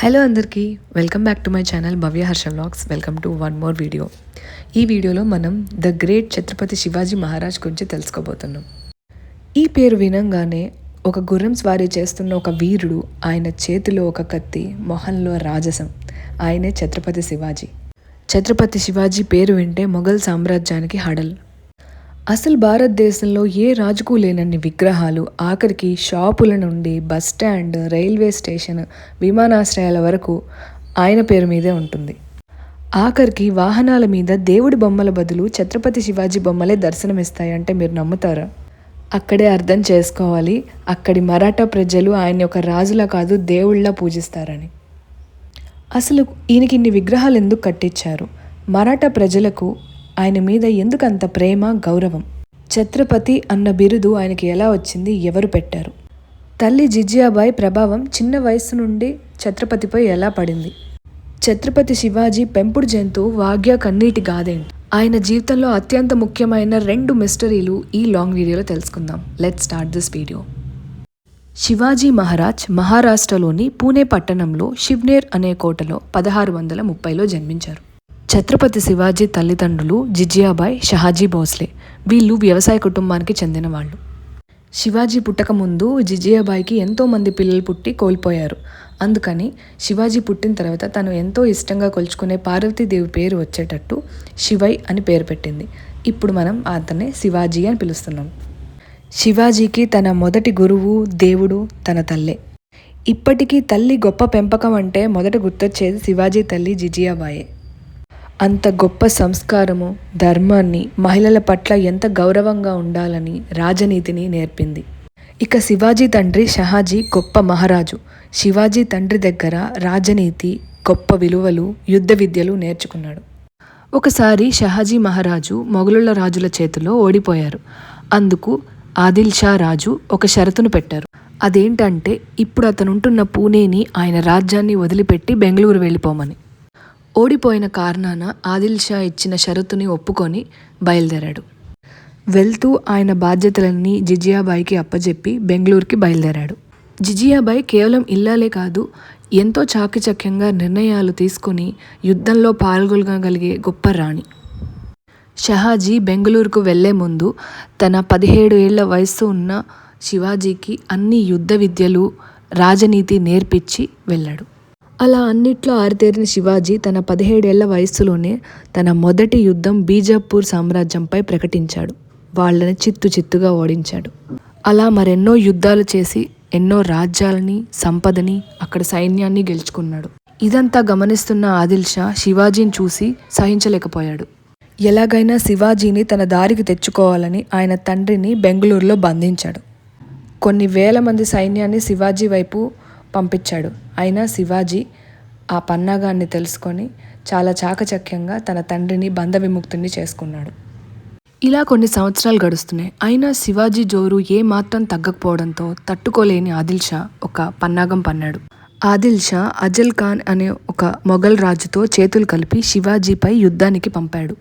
Hello అందరికీ. Welcome back to my channel Bhavya Harsha vlogs welcome to one more video ఈ వీడియోలో మనం the great Chhatrapati Shivaji Maharaj గురించి తెలుసుకోబోతున్నాం. ఈ పేరు వినంగానే ఒక గుర్రం స్వారీ చేస్తున్న ఒక వీరుడు ఆయన చేతిలో ఒక కత్తి మొహంలో రాజసం. ఆయనే ఛత్రపతి శివాజీ. ఛత్రపతి శివాజీ పేరు వింటే మొఘల్ సామ్రాజ్యానికి హడల్. అసలు భారతదేశంలో ఏ రాజుకు లేనన్ని విగ్రహాలు ఆఖరికి షాపుల నుండి బస్ స్టాండ్ రైల్వే స్టేషన్ విమానాశ్రయాల వరకు ఆయన పేరు మీదే ఉంటుంది. ఆఖరికి వాహనాల మీద దేవుడి బొమ్మల బదులు ఛత్రపతి శివాజీ బొమ్మలే దర్శనమిస్తాయి అంటే మీరు నమ్ముతారా? అక్కడే అర్థం చేసుకోవాలి. అక్కడి మరాఠా ప్రజలు ఆయన్ని ఒక రాజులా కాదు దేవుళ్ళ పూజిస్తారని. అసలు ఈయనకి ఇన్ని విగ్రహాలు ఎందుకు కట్టించారు? మరాఠా ప్రజలకు ఆయన మీద ఎందుకంత ప్రేమ గౌరవం? ఛత్రపతి అన్న బిరుదు ఆయనకి ఎలా వచ్చింది? ఎవరు పెట్టారు? తల్లి జిజియాబాయి ప్రభావం చిన్న వయసు నుండి ఛత్రపతిపై ఎలా పడింది? ఛత్రపతి శివాజీ పెంపుడు జంతువు వాగ్య కన్నీటి గాదేంటి ఆయన జీవితంలో అత్యంత ముఖ్యమైన రెండు మిస్టరీలు ఈ లాంగ్ వీడియోలో తెలుసుకుందాం. Let start this video. Shivaji Maharaj మహారాష్ట్రలోని పూణే పట్టణంలో షివ్నేర్ అనే కోటలో పదహారు వందల ముప్పైలో జన్మించారు. ఛత్రపతి శివాజీ తల్లిదండ్రులు జిజియాబాయ్ షహాజీ భోస్లే వీళ్ళు వ్యవసాయ కుటుంబానికి చెందిన వాళ్ళు. శివాజీ పుట్టక ముందు జిజియాబాయికి ఎంతోమంది పిల్లలు పుట్టి కోల్పోయారు. అందుకని శివాజీ పుట్టిన తర్వాత తను ఎంతో ఇష్టంగా కొలుచుకునే పార్వతీదేవి పేరు వచ్చేటట్టు శివై అని పేరు పెట్టింది. ఇప్పుడు మనం అతన్ని శివాజీ అని పిలుస్తున్నాం. శివాజీకి తన మొదటి గురువు దేవుడు తన తల్లే. ఇప్పటికీ తల్లి గొప్ప పెంపకం అంటే మొదట గుర్తొచ్చేది శివాజీ తల్లి జిజియాబాయే. అంత గొప్ప సంస్కారము ధర్మాన్ని మహిళల పట్ల ఎంత గౌరవంగా ఉండాలని రాజనీతిని నేర్పింది. ఇక శివాజీ తండ్రి షహాజీ గొప్ప మహారాజు. శివాజీ తండ్రి దగ్గర రాజనీతి గొప్ప విలువలు యుద్ధ విద్యలు నేర్చుకున్నాడు. ఒకసారి షహాజీ మహారాజు మొఘలుల రాజుల చేతిలో ఓడిపోయారు. అందుకు ఆదిల్ షా రాజు ఒక షరతును పెట్టారు. అదేంటంటే ఇప్పుడు అతనుంటున్న పూణేని ఆయన రాజ్యాన్ని వదిలిపెట్టి బెంగళూరు వెళ్ళిపోమని. ఓడిపోయిన కారణాన ఆదిల్ షా ఇచ్చిన షరతుని ఒప్పుకొని బయలుదేరాడు. వెళ్తూ ఆయన బాధ్యతలన్నీ జిజియాబాయికి అప్పజెప్పి బెంగళూరుకి బయలుదేరాడు. జిజియాబాయి కేవలం ఇల్లాలే కాదు ఎంతో చాకచక్యంగా నిర్ణయాలు తీసుకుని యుద్ధంలో పాల్గొనగలిగే గొప్ప రాణి. షహాజీ బెంగళూరుకు వెళ్ళే ముందు తన పదిహేడు ఏళ్ళ వయస్సు ఉన్న శివాజీకి అన్ని యుద్ధ విద్యలు రాజనీతి నేర్పించి వెళ్ళాడు. అలా అన్నిట్లో ఆరితేరిన శివాజీ తన పదిహేడేళ్ళ వయస్సులోనే తన మొదటి యుద్ధం బీజాపూర్ సామ్రాజ్యంపై ప్రకటించాడు. వాళ్ళని చిత్తు చిత్తుగా ఓడించాడు. అలా మరెన్నో యుద్ధాలు చేసి ఎన్నో రాజ్యాలని సంపదని అక్కడ సైన్యాన్ని గెలుచుకున్నాడు. ఇదంతా గమనిస్తున్న ఆదిల్ షా శివాజీని చూసి సహించలేకపోయాడు. ఎలాగైనా శివాజీని తన దారికి తెచ్చుకోవాలని ఆయన తండ్రిని బెంగళూరులో బంధించాడు. కొన్ని వేల మంది సైన్యాన్ని శివాజీ వైపు పంపించాడు. అయినా శివాజీ ఆ పన్నాగాన్ని తెలుసుకొని చాలా చాకచక్యంగా తన తండ్రిని బంధవిముక్తుని చేసుకున్నాడు. ఇలా కొన్ని సంవత్సరాలు గడుస్తున్నాయి. అయినా శివాజీ జోరు ఏ మాత్రం తగ్గకపోవడంతో తట్టుకోలేని ఆదిల్ షా ఒక పన్నాగం పన్నాడు. ఆదిల్ షా అజల్ ఖాన్ అనే ఒక మొఘల్ రాజుతో చేతులు కలిపి శివాజీపై యుద్ధానికి పంపాడు.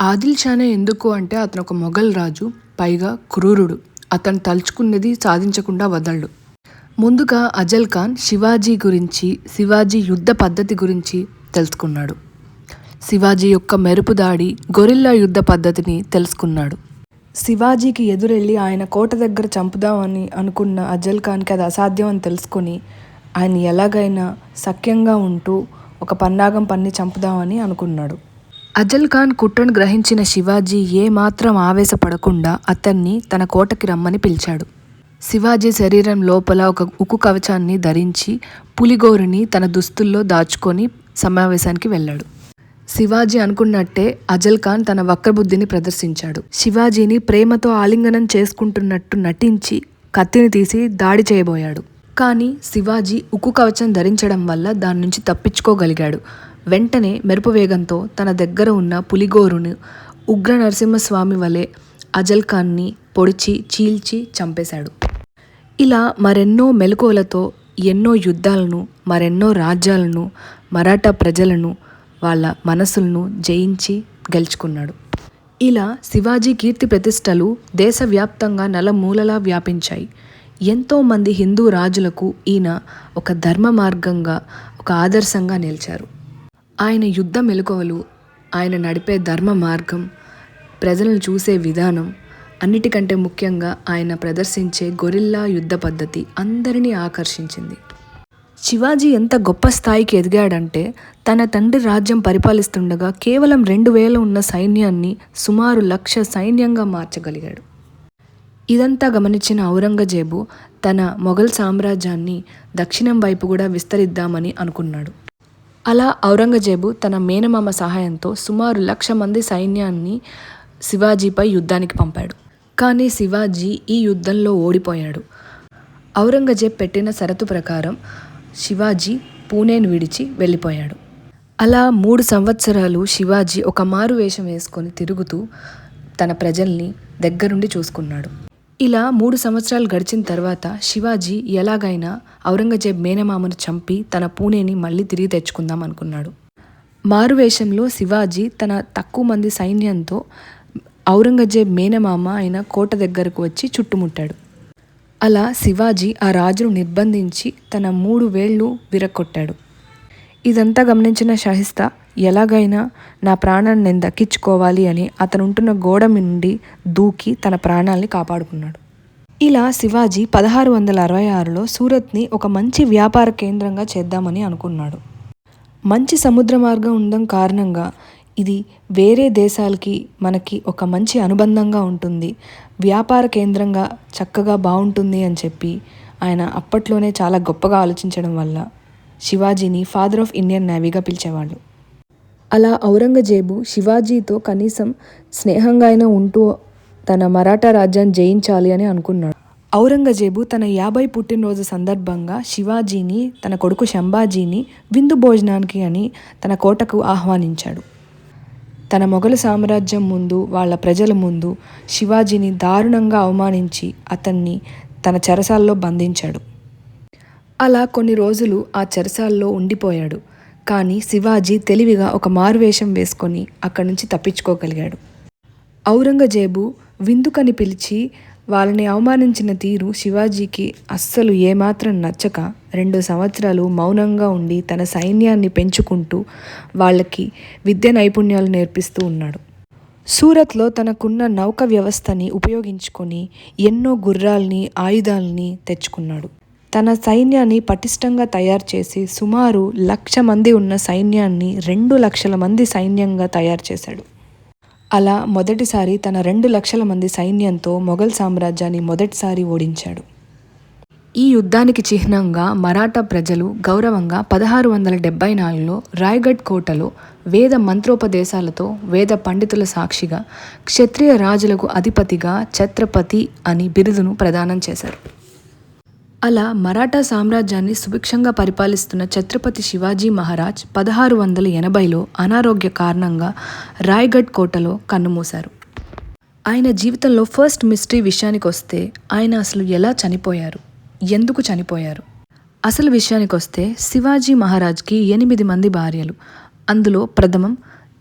ఆదిల్ షానే ఎందుకు అంటే అతను ఒక మొఘల్ రాజు పైగా క్రూరుడు. అతను తలుచుకున్నది సాధించకుండా వదలడు. ముందుగా అజల్ ఖాన్ శివాజీ గురించి శివాజీ యుద్ధ పద్ధతి గురించి తెలుసుకున్నాడు. శివాజీ యొక్క మెరుపు దాడి గొరిల్లా యుద్ధ పద్ధతిని తెలుసుకున్నాడు. శివాజీకి ఎదురెళ్ళి ఆయన కోట దగ్గర చంపుదామని అనుకున్న అజల్ ఖాన్కి అది అసాధ్యం అని తెలుసుకొని ఆయన ఎలాగైనా సఖ్యంగా ఉంటూ ఒక పన్నాగం పన్ని చంపుదామని అనుకున్నాడు. అజల్ ఖాన్ కుట్రను గ్రహించిన శివాజీ ఏ మాత్రం ఆవేశపడకుండా అతన్ని తన కోటకి రమ్మని పిలిచాడు. శివాజీ శరీరం లోపల ఒక ఉక్కు కవచాన్ని ధరించి పులిగోరుని తన దుస్తుల్లో దాచుకొని సమావేశానికి వెళ్ళాడు. శివాజీ అనుకున్నట్టే అజల్ ఖాన్ తన వక్రబుద్ధిని ప్రదర్శించాడు. శివాజీని ప్రేమతో ఆలింగనం చేసుకుంటున్నట్టు నటించి కత్తిని తీసి దాడి చేయబోయాడు. కానీ శివాజీ ఉక్కు కవచం ధరించడం వల్ల దాని నుంచి తప్పించుకోగలిగాడు. వెంటనే మెరుపు వేగంతో తన దగ్గర ఉన్న పులిగోరును ఉగ్ర నరసింహస్వామి వలె అజల్ ఖాన్ని పొడిచి చీల్చి చంపేశాడు. ఇలా మరెన్నో మెలకువలతో ఎన్నో యుద్ధాలను మరెన్నో రాజ్యాలను మరాఠా ప్రజలను వాళ్ళ మనసులను జయించి గెలుచుకున్నాడు. ఇలా శివాజీ కీర్తి ప్రతిష్టలు దేశవ్యాప్తంగా నలమూలలా వ్యాపించాయి. ఎంతోమంది హిందూ రాజులకు ఈయన ఒక ధర్మ మార్గంగా ఒక ఆదర్శంగా నిలిచారు. ఆయన యుద్ధ మెలకువలు ఆయన నడిపే ధర్మ మార్గం ప్రజలను చూసే విధానం అన్నిటికంటే ముఖ్యంగా ఆయన ప్రదర్శించే గొరిల్లా యుద్ధ పద్ధతి అందరినీ ఆకర్షించింది. శివాజీ ఎంత గొప్ప స్థాయికి ఎదిగాడంటే తన తండ్రి రాజ్యం పరిపాలిస్తుండగా కేవలం రెండు వేల ఉన్న సైన్యాన్ని సుమారు లక్ష సైన్యంగా మార్చగలిగాడు. ఇదంతా గమనించిన ఔరంగజేబు తన మొఘల్ సామ్రాజ్యాన్ని దక్షిణం వైపు కూడా విస్తరిద్దామని అనుకున్నాడు. అలా ఔరంగజేబు తన మేనమామ సహాయంతో సుమారు లక్ష మంది సైన్యాన్ని శివాజీపై యుద్ధానికి పంపాడు. కానీ శివాజీ ఈ యుద్ధంలో ఓడిపోయాడు. ఔరంగజేబ్ పెట్టిన షరతు ప్రకారం శివాజీ పూణేను విడిచి వెళ్ళిపోయాడు. అలా మూడు సంవత్సరాలు శివాజీ ఒక మారు వేషం వేసుకొని తిరుగుతూ తన ప్రజల్ని దగ్గరుండి చూసుకున్నాడు. ఇలా మూడు సంవత్సరాలు గడిచిన తర్వాత శివాజీ ఎలాగైనా ఔరంగజేబ్ మేనమామను చంపి తన పూణేని మళ్ళీ తిరిగి తెచ్చుకుందాం అనుకున్నాడు. మారువేషంలో శివాజీ తన తక్కువ మంది సైన్యంతో ఔరంగజేబ్ మేనమామ అయిన కోట దగ్గరకు వచ్చి చుట్టుముట్టాడు. అలా శివాజీ ఆ రాజును నిర్బంధించి తన మూడు వేళ్ళు విరక్కొట్టాడు. ఇదంతా గమనించిన షహిస్తా ఎలాగైనా నా ప్రాణాన్ని నేను దక్కించుకోవాలి అని అతనుంటున్న గోడ నుండి దూకి తన ప్రాణాల్ని కాపాడుకున్నాడు. ఇలా శివాజీ పదహారు వందల అరవై ఆరులో సూరత్ని ఒక మంచి వ్యాపార కేంద్రంగా చేద్దామని అనుకున్నాడు. మంచి సముద్ర మార్గం ఉండడం కారణంగా ఇది వేరే దేశాలకి మనకి ఒక మంచి అనుబంధంగా ఉంటుంది. వ్యాపార కేంద్రంగా చక్కగా బాగుంటుంది అని చెప్పి ఆయన అప్పట్లోనే చాలా గొప్పగా ఆలోచించడం వల్ల శివాజీని ఫాదర్ ఆఫ్ ఇండియన్ నేవీగా పిలిచేవాళ్ళు. అలా ఔరంగజేబు శివాజీతో కనీసం స్నేహంగా అయినా ఉంటూ తన మరాఠా రాజ్యాన్ని జయించాలి అని అనుకున్నాడు. ఔరంగజేబు తన యాభై పుట్టినరోజు సందర్భంగా శివాజీని తన కొడుకు శంభాజీని విందు భోజనానికి అని తన కోటకు ఆహ్వానించాడు. తన మొఘలు సామ్రాజ్యం ముందు వాళ్ళ ప్రజల ముందు శివాజీని దారుణంగా అవమానించి అతన్ని తన చెరసాల్లో బంధించాడు. అలా కొన్ని రోజులు ఆ చెరసాల్లో ఉండిపోయాడు. కానీ శివాజీ తెలివిగా ఒక మారువేషం వేసుకొని అక్కడి నుంచి తప్పించుకోగలిగాడు. ఔరంగజేబు విందుకని పిలిచి వాళ్ళని అవమానించిన తీరు శివాజీకి అస్సలు ఏమాత్రం నచ్చక రెండు సంవత్సరాలు మౌనంగా ఉండి తన సైన్యాన్ని పెంచుకుంటూ వాళ్ళకి విద్య నైపుణ్యాలు నేర్పిస్తూ ఉన్నాడు. సూరత్లో తనకున్న నౌక వ్యవస్థని ఉపయోగించుకొని ఎన్నో గుర్రాల్ని ఆయుధాల్ని తెచ్చుకున్నాడు. తన సైన్యాన్ని పటిష్టంగా తయారు చేసి సుమారు లక్ష మంది ఉన్న సైన్యాన్ని రెండు లక్షల మంది సైన్యంగా తయారు చేశాడు. అలా మొదటిసారి తన రెండు లక్షల మంది సైన్యంతో మొఘల్ సామ్రాజ్యాన్ని మొదటిసారి ఓడించాడు. ఈ యుద్ధానికి చిహ్నంగా మరాఠా ప్రజలు గౌరవంగా పదహారు వందల డెబ్బై నాలుగులో రాయ్గఢ్ కోటలో వేద మంత్రోపదేశాలతో వేద పండితుల సాక్షిగా క్షత్రియ రాజులకు అధిపతిగా ఛత్రపతి అని బిరుదును ప్రదానం చేశారు. అలా మరాఠా సామ్రాజ్యాన్ని సుభిక్షంగా పరిపాలిస్తున్న ఛత్రపతి శివాజీ మహారాజ్ పదహారు వందల ఎనభైలో అనారోగ్య కారణంగా రాయ్గఢ్ కోటలో కన్నుమూశారు. ఆయన జీవితంలో ఫస్ట్ మిస్టరీ విషయానికి వస్తే ఆయన అసలు ఎలా చనిపోయారు? ఎందుకు చనిపోయారు? అసలు విషయానికి వస్తే శివాజీ మహారాజ్కి ఎనిమిది మంది భార్యలు. అందులో ప్రథమం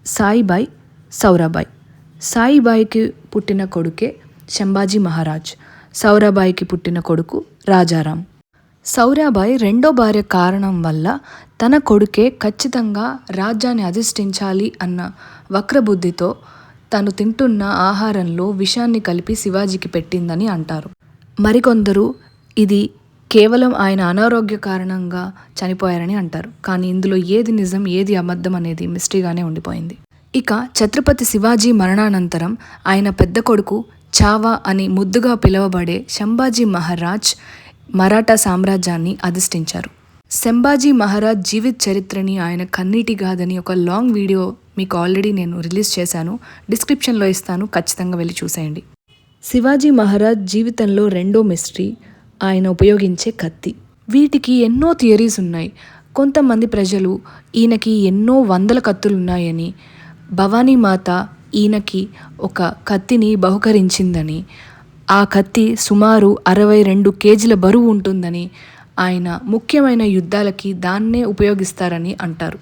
సాయిబాయ్ సౌరాబాయి సాయిబాయికి పుట్టిన కొడుకే శంభాజీ మహారాజ్. సౌరాబాయికి పుట్టిన కొడుకు రాజారాం. సౌరాబాయి రెండో భార్య కారణం వల్ల తన కొడుకే ఖచ్చితంగా రాజ్యాన్ని అధిష్ఠించాలి అన్న వక్రబుద్ధితో తను తింటున్న ఆహారంలో విషాన్ని కలిపి శివాజీకి పెట్టిందని అంటారు. మరికొందరు ఇది కేవలం ఆయన అనారోగ్య కారణంగా చనిపోయారని అంటారు. కానీ ఇందులో ఏది నిజం ఏది అబద్ధం అనేది మిస్టరీగానే ఉండిపోయింది. ఇక ఛత్రపతి శివాజీ మరణానంతరం ఆయన పెద్ద కొడుకు చావా అని ముద్దుగా పిలువబడే శంభాజీ మహారాజ్ మరాఠా సామ్రాజ్యాన్ని అధిష్ఠించారు. శంభాజీ మహారాజ్ జీవిత చరిత్రని ఆయన కన్నీటి గాథని ఒక లాంగ్ వీడియో మీకు ఆల్రెడీ నేను రిలీజ్ చేశాను. డిస్క్రిప్షన్లో ఇస్తాను. ఖచ్చితంగా వెళ్ళి చూసేయండి. శివాజీ మహారాజ్ జీవితంలో రెండో మిస్టరీ ఆయన ఉపయోగించే కత్తి. వీటికి ఎన్నో థియరీస్ ఉన్నాయి. కొంతమంది ప్రజలు ఈయనకి ఎన్నో వందల కత్తులు ఉన్నాయని భవానీ మాత ఈయనకి ఒక కత్తిని బహుకరించిందని ఆ కత్తి సుమారు అరవై రెండు కేజీల బరువు ఉంటుందని ఆయన ముఖ్యమైన యుద్ధాలకి దాన్నే ఉపయోగిస్తారని అంటారు.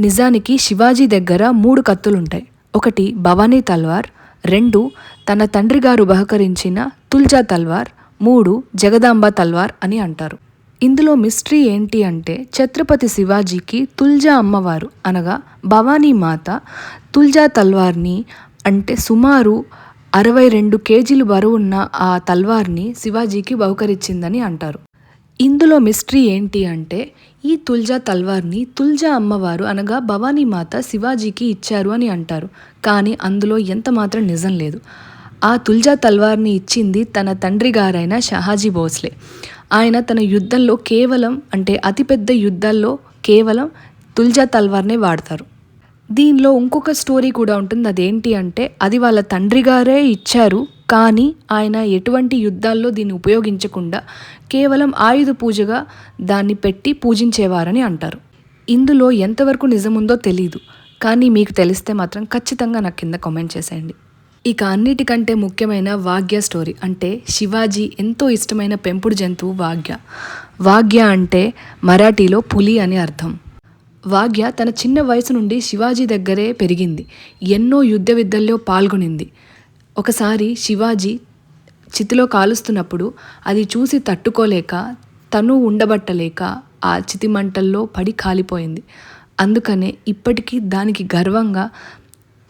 నిజానికి శివాజీ దగ్గర మూడు కత్తులుంటాయి. ఒకటి భవానీ తల్వార్ రెండు తన తండ్రి గారు బహకరించిన తుల్జా తల్వార్ మూడు జగదాంబ తల్వార్ అని అంటారు. ఇందులో మిస్టరీ ఏంటి అంటే ఛత్రపతి శివాజీకి తుల్జా అమ్మవారు అనగా భవానీ మాత తుల్జా తల్వార్ని అంటే సుమారు అరవై రెండు కేజీలు బరువున్న ఆ తల్వార్ని శివాజీకి బహుకరించిందని అంటారు. ఇందులో మిస్టరీ ఏంటి అంటే ఈ తుల్జా తల్వార్ని తుల్జా అమ్మవారు అనగా భవానీ మాత శివాజీకి ఇచ్చారు అని అంటారు. కానీ అందులో ఎంత మాత్రం నిజం లేదు. ఆ తుల్జా తల్వార్ని ఇచ్చింది తన తండ్రి గారైన షహాజీ భోస్లే. ఆయన తన యుద్ధంలో కేవలం అంటే అతిపెద్ద యుద్ధాల్లో కేవలం తుల్జా తల్వార్నే వాడతారు. దీనిలో ఇంకొక స్టోరీ కూడా ఉంటుంది. అదేంటి అంటే అది వాళ్ళ తండ్రి గారే ఇచ్చారు కానీ ఆయన ఎటువంటి యుద్ధాల్లో దీన్ని ఉపయోగించకుండా కేవలం ఆయుధ పూజగా దాన్ని పెట్టి పూజించేవారని అంటారు. ఇందులో ఎంతవరకు నిజముందో తెలీదు కానీ మీకు తెలిస్తే మాత్రం ఖచ్చితంగా నాకు కింద కామెంట్ చేసేయండి. ఇక అన్నిటికంటే ముఖ్యమైన వాగ్య స్టోరీ అంటే శివాజీ ఎంతో ఇష్టమైన పెంపుడు జంతువు వాగ్య. వాగ్య అంటే మరాఠీలో పులి అని అర్థం. వాగ్య తన చిన్న వయసు నుండి శివాజీ దగ్గరే పెరిగింది. ఎన్నో యుద్ధ విద్యల్లో పాల్గొనింది. ఒకసారి శివాజీ చితిలో కాలుస్తున్నప్పుడు అది చూసి తట్టుకోలేక తను ఉండబట్టలేక ఆ చితి మంటల్లో పడి కాలిపోయింది. అందుకనే ఇప్పటికీ దానికి గర్వంగా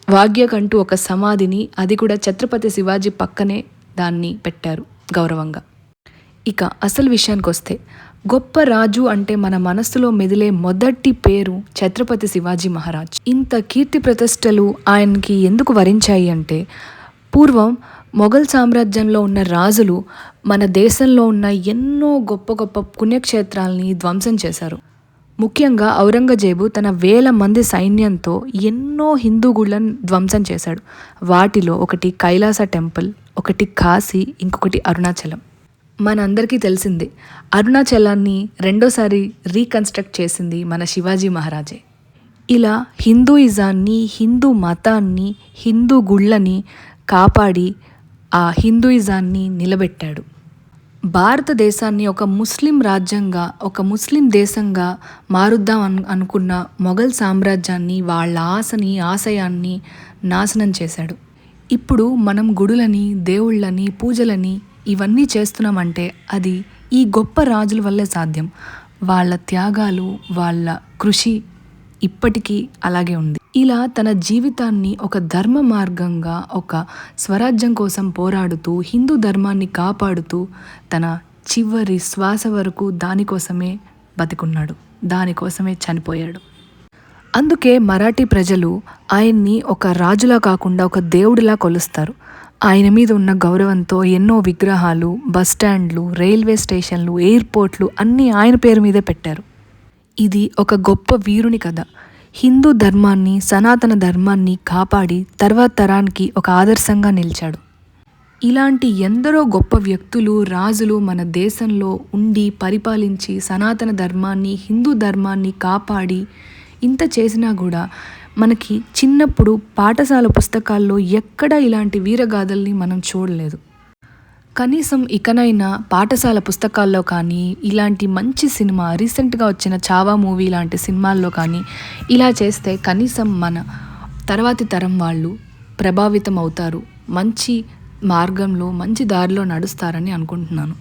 వాగ్యకంటూ ఒక సమాధిని అది కూడా ఛత్రపతి శివాజీ పక్కనే దాన్ని పెట్టారు గౌరవంగా. ఇక అసలు విషయానికి వస్తే గొప్ప రాజు అంటే మన మనస్సులో మెదిలే మొదటి పేరు ఛత్రపతి శివాజీ మహారాజ్. ఇంత కీర్తి ప్రతిష్టలు ఆయనకి ఎందుకు వరించాయి అంటే పూర్వం మొఘల్ సామ్రాజ్యంలో ఉన్న రాజులు మన దేశంలో ఉన్న ఎన్నో గొప్ప గొప్ప పుణ్యక్షేత్రాలని ధ్వంసం చేశారు. ముఖ్యంగా ఔరంగజేబు తన వేల మంది సైన్యంతో ఎన్నో హిందూ గుళ్ళను ధ్వంసం చేశాడు. వాటిలో ఒకటి కైలాస టెంపుల్ ఒకటి కాశీ ఇంకొకటి అరుణాచలం. మనందరికీ తెలిసిందే అరుణాచలాన్ని రెండోసారి రీకన్స్ట్రక్ట్ చేసింది మన శివాజీ మహారాజే. ఇలా హిందూయిజాన్ని హిందూ మతాన్ని హిందూ గుళ్ళని కాపాడి ఆ హిందూయిజాన్ని నిలబెట్టాడు. భారతదేశాన్ని ఒక ముస్లిం రాజ్యంగా ఒక ముస్లిం దేశంగా మారుద్దాం అను అనుకున్న మొఘల్ సామ్రాజ్యాన్ని వాళ్ళ ఆశని ఆశయాన్ని నాశనం చేశాడు. ఇప్పుడు మనం గుడులని దేవుళ్ళని పూజలని ఇవన్నీ చేస్తున్నామంటే అది ఈ గొప్ప రాజుల వల్లే సాధ్యం. వాళ్ళ త్యాగాలు వాళ్ళ కృషి ఇప్పటికీ అలాగే ఉంది. ఇలా తన జీవితాన్ని ఒక ధర్మ మార్గంగా ఒక స్వరాజ్యం కోసం పోరాడుతూ హిందూ ధర్మాన్ని కాపాడుతూ తన చివరి శ్వాస వరకు దానికోసమే బతికున్నాడు. దానికోసమే చనిపోయాడు. అందుకే మరాఠీ ప్రజలు ఆయన్ని ఒక రాజులా కాకుండా ఒక దేవుడిలా కొలుస్తారు. ఆయన మీద ఉన్న గౌరవంతో ఎన్నో విగ్రహాలు బస్ స్టాండ్లు రైల్వే స్టేషన్లు ఎయిర్పోర్ట్లు అన్నీ ఆయన పేరు మీదే పెట్టారు. ఇది ఒక గొప్ప వీరుని కథ. హిందూ ధర్మాన్ని సనాతన ధర్మాన్ని కాపాడి తర్వాత తరానికి ఒక ఆదర్శంగా నిలిచాడు. ఇలాంటి ఎందరో గొప్ప వ్యక్తులు రాజులు మన దేశంలో ఉండి పరిపాలించి సనాతన ధర్మాన్ని హిందూ ధర్మాన్ని కాపాడి ఇంత చేసినా కూడా మనకి చిన్నప్పుడు పాఠశాల పుస్తకాల్లో ఎక్కడ ఇలాంటి వీరగాథల్ని మనం చూడలేదు. కనీసం ఇకనైనా పాఠశాల పుస్తకాల్లో కానీ ఇలాంటి మంచి సినిమా రీసెంట్గా వచ్చిన చావా మూవీ లాంటి సినిమాల్లో కానీ ఇలా చేస్తే కనీసం మన తర్వాతి తరం వాళ్ళు ప్రభావితం అవుతారు. మంచి మార్గంలో మంచి దారిలో నడుస్తారని అనుకుంటున్నాను.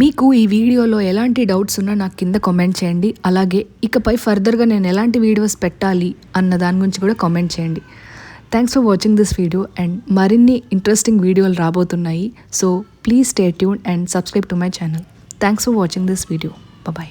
మీకు ఈ వీడియోలో ఎలాంటి డౌట్స్ ఉన్నా నాకు కింద కామెంట్ చేయండి. అలాగే ఇకపై ఫర్దర్గా నేను ఎలాంటి వీడియోస్ పెట్టాలి అన్న దాని గురించి కూడా కామెంట్ చేయండి. Thanks for watching this video and మరిన్ని ఇంట్రెస్టింగ్ వీడియోలు రాబోతున్నాయి. So please stay tuned and subscribe to my channel thanks for watching this video bye